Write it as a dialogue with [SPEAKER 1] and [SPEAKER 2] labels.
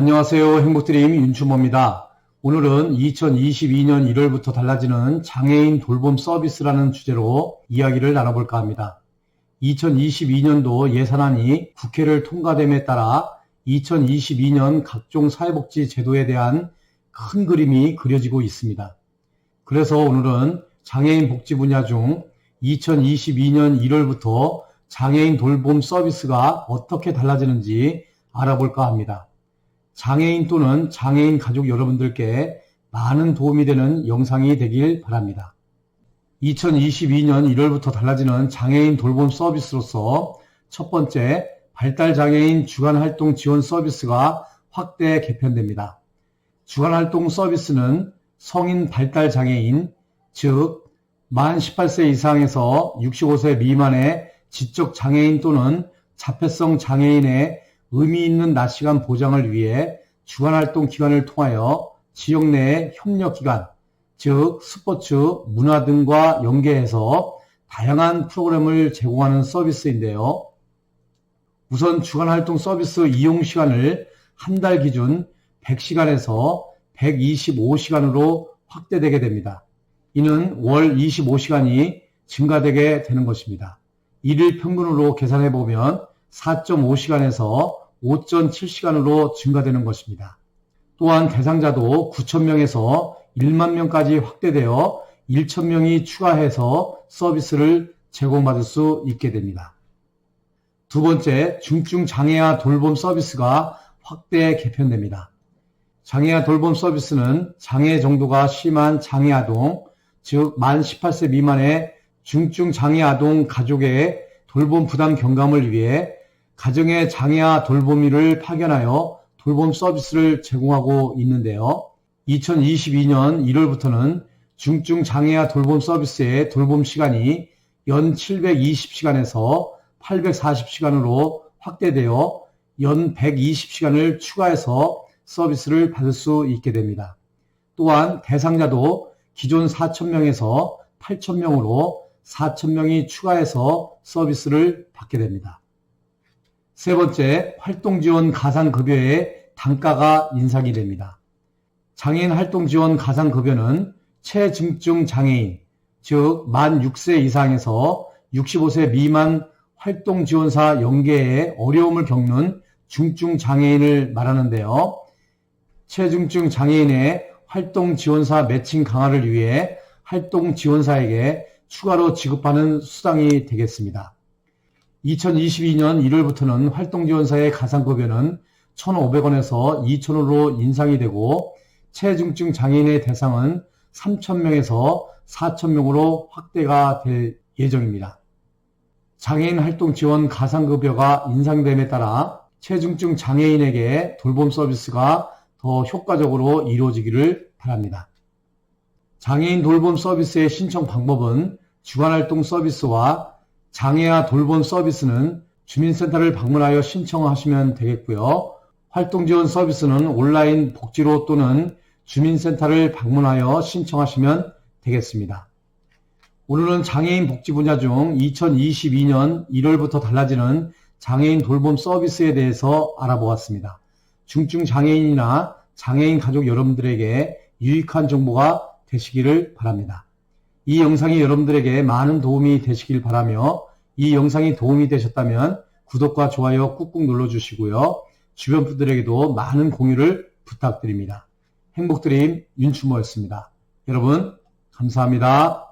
[SPEAKER 1] 안녕하세요. 행복드림 윤추모입니다. 오늘은 2022년 1월부터 달라지는 장애인 돌봄 서비스라는 주제로 이야기를 나눠볼까 합니다. 2022년도 예산안이 국회를 통과됨에 따라 2022년 각종 사회복지 제도에 대한 큰 그림이 그려지고 있습니다. 그래서 오늘은 장애인 복지 분야 중 2022년 1월부터 장애인 돌봄 서비스가 어떻게 달라지는지 알아볼까 합니다. 장애인 또는 장애인 가족 여러분들께 많은 도움이 되는 영상이 되길 바랍니다. 2022년 1월부터 달라지는 장애인 돌봄 서비스로서 첫 번째 발달장애인 주간활동 지원 서비스가 확대 개편됩니다. 주간활동 서비스는 성인 발달장애인, 즉, 만 18세 이상에서 65세 미만의 지적 장애인 또는 자폐성 장애인의 의미 있는 낮 시간 보장을 위해 주간 활동 기관을 통하여 지역 내의 협력 기관, 즉 스포츠, 문화 등과 연계해서 다양한 프로그램을 제공하는 서비스인데요. 우선 주간 활동 서비스 이용 시간을 한 달 기준 100시간에서 125시간으로 확대되게 됩니다. 이는 월 25시간이 증가되게 되는 것입니다. 일일 평균으로 계산해 보면 4.5시간에서 5.7시간으로 증가되는 것입니다. 또한 대상자도 9,000명에서 1만 명까지 확대되어 1,000명이 추가해서 서비스를 제공받을 수 있게 됩니다. 두 번째, 중증 장애아 돌봄 서비스가 확대 개편됩니다. 장애아 돌봄 서비스는 장애 정도가 심한 장애 아동, 즉 만 18세 미만의 중증 장애 아동 가족의 돌봄 부담 경감을 위해 가정의 장애아 돌보미를 파견하여 돌봄 서비스를 제공하고 있는데요. 2022년 1월부터는 중증 장애아 돌봄 서비스의 돌봄 시간이 연 720시간에서 840시간으로 확대되어 연 120시간을 추가해서 서비스를 받을 수 있게 됩니다. 또한 대상자도 기존 4,000명에서 8,000명으로 4,000명이 추가해서 서비스를 받게 됩니다. 세 번째, 활동지원 가상급여의 단가가 인상이 됩니다. 장애인 활동지원 가상급여는 체증증 장애인, 즉 만 6세 이상에서 65세 미만 활동지원사 연계에 어려움을 겪는 중증 장애인을 말하는데요. 체중증 장애인의 활동 지원사 매칭 강화를 위해 활동 지원사에게 추가로 지급하는 수당이 되겠습니다. 2022년 1월부터는 활동지원사의 가상급여는 1,500원에서 2,000원으로 인상이 되고 체중증 장애인의 대상은 3,000명에서 4,000명으로 확대가 될 예정입니다. 장애인 활동 지원 가상급여가 인상됨에 따라 체중증 장애인에게 돌봄 서비스가 더 효과적으로 이루어지기를 바랍니다. 장애인 돌봄 서비스의 신청 방법은 주간활동 서비스와 장애아 돌봄 서비스는 주민센터를 방문하여 신청하시면 되겠고요. 활동 지원 서비스는 온라인 복지로 또는 주민센터를 방문하여 신청하시면 되겠습니다. 오늘은 장애인 복지 분야 중 2022년 1월부터 달라지는 장애인 돌봄 서비스에 대해서 알아보았습니다. 중증 장애인이나 장애인 가족 여러분들에게 유익한 정보가 되시기를 바랍니다. 이 영상이 여러분들에게 많은 도움이 되시길 바라며 이 영상이 도움이 되셨다면 구독과 좋아요 꾹꾹 눌러주시고요. 주변 분들에게도 많은 공유를 부탁드립니다. 행복드림 윤추모였습니다. 여러분 감사합니다.